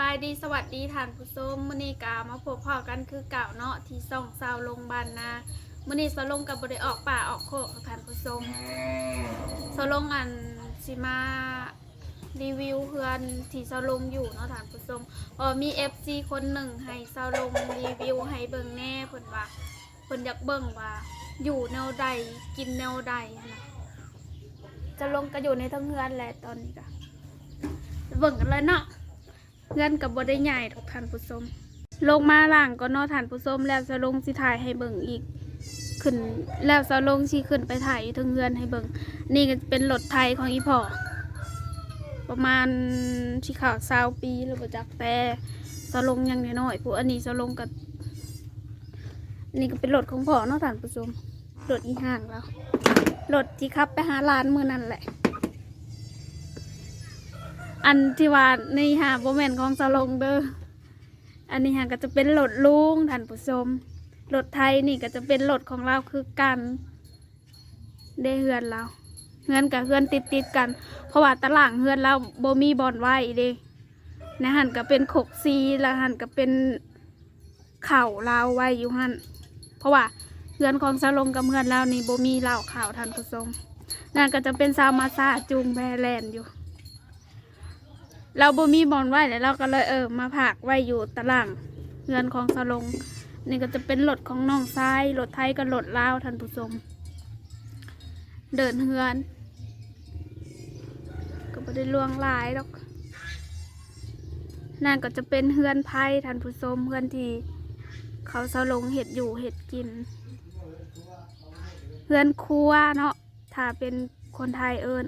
บายดีสวัสดีท่านผู้ชมมื้อนี้กามาพบพ่อกันคือเก่าเนาะที่ส่องซาวลงบานนามื้อนี้สาวลงกับบริออกป่าออกโคกกับท่านผู้ชมสาวลงอันสิมารีวิวเพื่อนที่สาวลงอยู่เนาะท่านผู้ชมเออมี FC คนหนึ่งให้สาวลงรีวิวให้เบิ่งแน่เพิ่นว่าเพิ่นอยากเบิ่งว่า อยู่แนวใดกินแนวใดนะจะลงก็อยู่ในทั้งเฮือนแหละตอนนี้ก็เบิ่งกันเลยเนาะ เพื่อนกับบได้ใหญ่ทุกท่านผู้ชมลงมาล่างก็นอท่านผู้ชมแล้วจะลงสิถ่ายให้เบิ่งอีก ขึ้นแล้วจะลงสิขึ้นไปถ่ายอยู่เทึงเฮือนให้เบิ่งนี่ก็เป็นรถไทยของอีพ่อประมาณที่ข่าวซาวปีหรือบจักแต่จะลงยังน้อยๆผู้อันนี้จะลงกับนี่ก็เป็นรถของพ่อเนาะท่านผู้ชมรถอีห่างแล้วรถที่ขับไปหาร้านมือนั่นแหละ อันที่ว่านี่ฮะโบแมนของสลงเด้ออันนี้ฮะก็จะเป็นรถลุงท่านผู้ชมรถไทยนี่ก็จะเป็นรถของเราคือกันได้เฮือนเราเฮือนกับเฮือนติดติดกัน เพราะว่าตารางเฮือนเราโบมีบอลไว้เด้ในะหันก็เป็นขกซีแล้วหันก็เป็นเข่าเราไว้อยู่หันเพราะว่าเฮือนของสลงกับเฮือนเรานี่โบมีเหล่าข่าวท่านผู้ชมนั่นก็จะเป็นซาวมาซาจูงแบรแลนด์อยู่ เราบ่มีบอลไว้แล้วเราก็เลยเออ มาผักไว้อยู่ตารางเงินของสลงนี่ก็จะเป็นรถของน้องทรายรถไทยกับรถลาวท่านผู้ชมเดินเฮือน ก็ไม่ได้ล่วงลายหรอกนั่นก็จะเป็นเฮือนไพ่ท่านผู้ชมเฮือนที่เขาสลงเห็ดอยู่เห็ดกินเฮือนครัวเนาะถ้าเป็นคนไทยเอิญ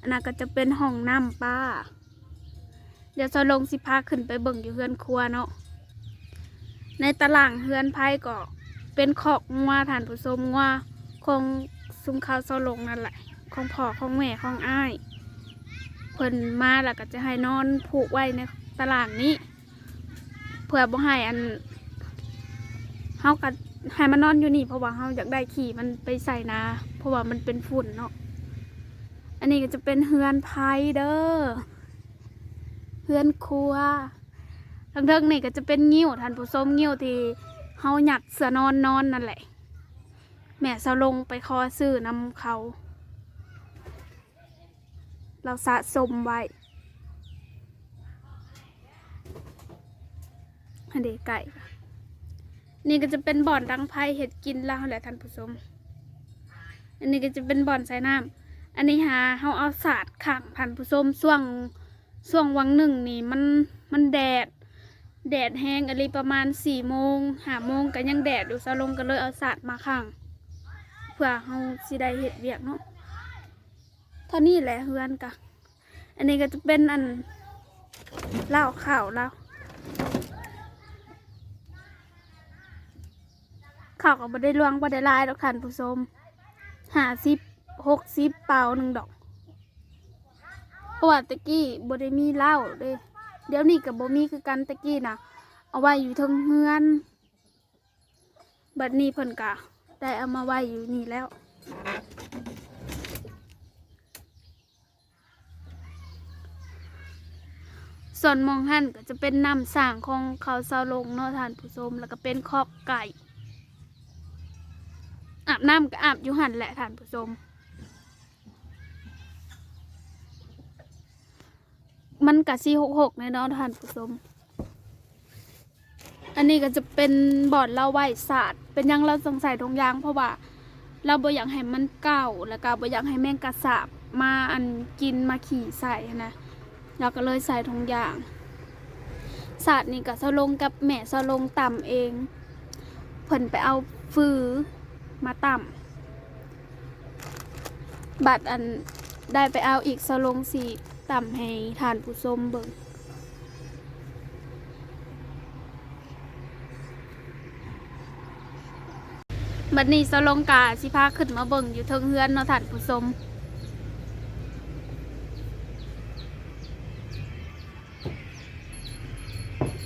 อันนั้นก็จะเป็นห้องน้ำป้า เดี๋ยวจะลงสิพาขึ้นไปเบิ่งอยู่เฮือนครัวเนาะ ในตารางเฮือนไพ่ก็เป็นขอกงัวฐานผู้ชมงัวคงซุ้มข้าวเสลงนั่นแหละ ของพ่อของแม่ของอ้ายเพิ่นมาแล้วก็จะให้นอนผูกไว้ในตารางนี้ เพื่อบ่ให้อันเฮาก็ให้มันนอนอยู่นี่ เพราะว่าเฮาอยากได้ขี่มันไปใส่นา เพราะว่ามันเป็นฝุ่นเนาะ อันนี้ก็จะเป็นเฮือนไพ่เด้อ พื่อนครัวทั้งเทิงนี่ก็จะเป็นงิ้วท่านผู้ชมงิ้วที่เฮาหยัดเสือนอนนอนนั่นแหละ แม่เสาลงไปคอซื้อนำเขา เราสะสมไว้อันเดไก่ นี่ก็จะเป็นบ่อนดังไพ่เห็ดกินแล้วแหละท่านผู้ชม อันนี้ก็จะเป็นบ่อนใส่น้ำอันนี้หาเฮาเอาศาสาดขังท่านผู้ชมช่วง ช่วงวังหนึ่งนี่มันมันแดด แดดแห้งอะไรประมาณสี่โมงห้าโมงก็ยังแดดอยู่ซาลงก็เลยเอาสาดมาข้างเพื่อเฮาสิได้เห็ดเวียกเนาะเท่านี้แหละเฮือนกะ อันนี้ก็จะเป็นอันเล้าข้าวแล้วข้าวก็บ่ได้ลวงบ่ได้ลายดอกท่านผู้ชมหาสิบหกสิบเปล่าหนึ่งดอก ราะว่าตะกี้บ่ได้มีเหล้าเด้เดี๋ยวนี้กับบ่มีคือกันตะกี้น่ะเอาไว้อยู่ทางเฮือนบัดนี้เพิ่นกะได้เอามาไว้อยู่นี่แล้วส่วนมองหันก็จะเป็นน้ำสางของเขาเซาลงเนาะท่านผู้ชมแล้วก็เป็นคอกไก่อาบน้ำก็อาบอยู่หันแหละท่านผู้ชม มันกะซีหกหกในเนาะท่านผู้ชมอันนี้ก็จะเป็นบอร์ดเราไหวศาสตร์เป็นยังเราสงสัยทงยางเพราะว่า เราบ่อยากให้มันเก่าแล้วก็บ่อยากให้แมงกระสาบมาอันกินมาขี่ใส่นะเราก็เลยใส่ทงยางศาสตร์นี่ก็สลงกับแม่สลงต่ำเองเพิ่นไปเอาฟือมาต่ำบัดอันได้ไปเอาอีกสลงสี่ ต่ำให้ทานผู้ชมเบิ่งบัดนี้สลงกาสิพาขึ้นมาเบิ่งอยู่เทิงเฮือนเนาะท่านผู้ชม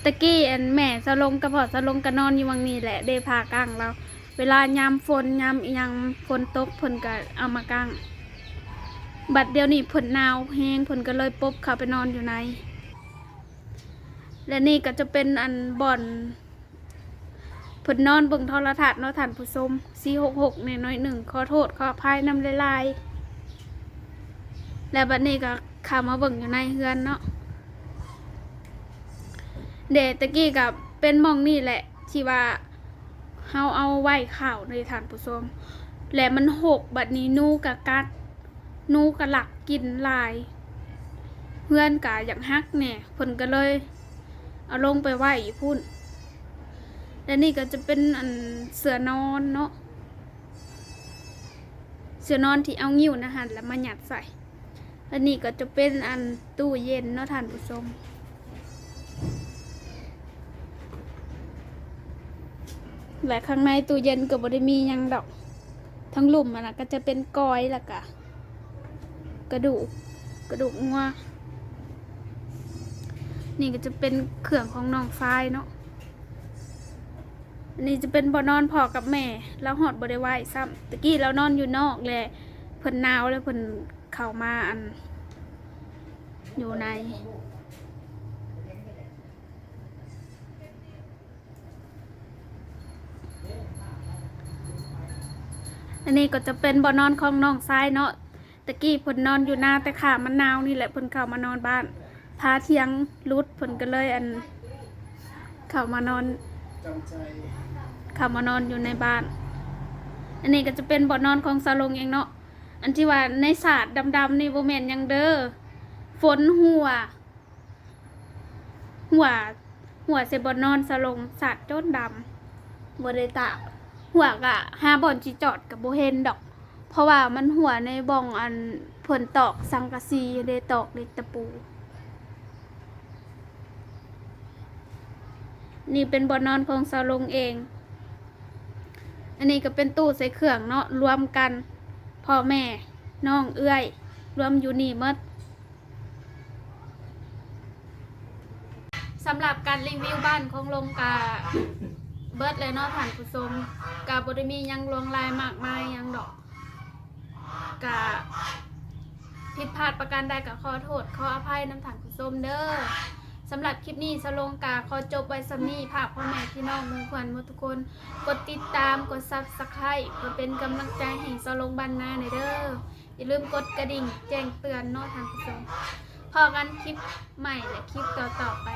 ตะกี้อันแม่สลงกระพาะสลงกระนอนอยู่วังนี้แหละได้พากลางเรา เวลายามฝนยามยังฝนตกเพิ่นก็เอามากาง บัดเดียวนี้ผลนาวแห้งผลก็เลยปบเข้าไปนอนอยู่ใน และนี่ก็จะเป็นอันบ่อนเพิ่นอนเบิ่งโทรทัศน์เนาะท่านผู้ชม466ในน้อยหนึ่งขอโทษขออภัยนำลายๆและบัดนี้ก็ข้ามาเบิ่งอยู่ในเฮือนเนาะเดะตะกี้กับเป็นมองนี่แหละที่ว่าเฮาเอาไว้ข้าวในท่านผู้ชมและมันหกบัดนี้นูกะกัด หนูกะหลักกินลาย เพื่อนกะอยากฮักแน่เพิ่นก็เลย เอาลงไปไหว้อีพุ่นและนี่ก็จะเป็นอันเสือนอนเนาะเสือนอนที่เอางิ้วนะฮะแล้วมาหยัดใส่และนี่ก็จะเป็นอันตู้เย็นเนาะท่านผู้ชมและข้างในตู้เย็นก็บ่ได้มียังดอก ทั้งหลุมมันนะก็จะเป็นกอยละกะ กระดูกกระดูกงัวนี่ก็จะเป็นเครื่องของน้องฟ้ายเนาะอันนี้จะเป็นบ่อนอนพอกับแม่แล้วหอดบ่ได้ไหวซ้ำตะกี้เรานอนอยู่นอกแหละเพิ่นหนาวแล้วเพิ่นเข้ามาอัน อยู่ในอันนี้ก็จะเป็นบ่อนอนของน้องซ้ายเนาะ ตะกี้เพิ่นนอนอยู่หน้าแต่ขามันนาวนี่แหละเพิ่นเข้ามานอนบ้านพาเที่ยงรุดเพิ่นก็เลยอัน เข้ามานอนจำใจเข้ามานอนอยู่ในบ้าน อันนี้ก็จะเป็นบ่อนอนของซาลงเองเนาะอันที่ว่าในศาสตร์ดำๆนี่บ่แม่นยังเด้อฝนหัว หัว หัวเสบ่อนอนซาลงศาสตร์โจนดำบ่ได้ตาหัวกะห้าบ่อนจิจอดกับโบเห็นดอก ราะว่ามันหัวในบ่องอันเพิ่นตอกสังกะสีเดตอกเด็กตะปู นี่เป็นบ่อนอนของซาลงเอง อันนี้ก็เป็นตู้ใส่เครื่องเนาะรวมกันพ่อแม่น้องเอื้อย รวมอยู่นี่มดสำหรับการรีวิวบ้านของลงกาเบิดเลยเนาะผ่านผู้ชมกาบริมียังลวงลายมากมายยังดอก กาผิดพลาดประการใดก็ขอโทษ ขออภัยน้ำถ่านผู้มเด้อสำหรับคลิปนี้สโลงกาขอจบไว้สำนี้ภาพพ่อแม่พี่น้องมุงขวัญหมดทุกคน กดติดตามกดซับสไครต์เพื่อเป็นกำลังใจให้สโลงบันนาในอยเด้ออย่าลืมกดกระดิ่งแจ้งเตือนเนอทางผู้ชมพอกันคลิปใหม่และคลิปต่อๆไป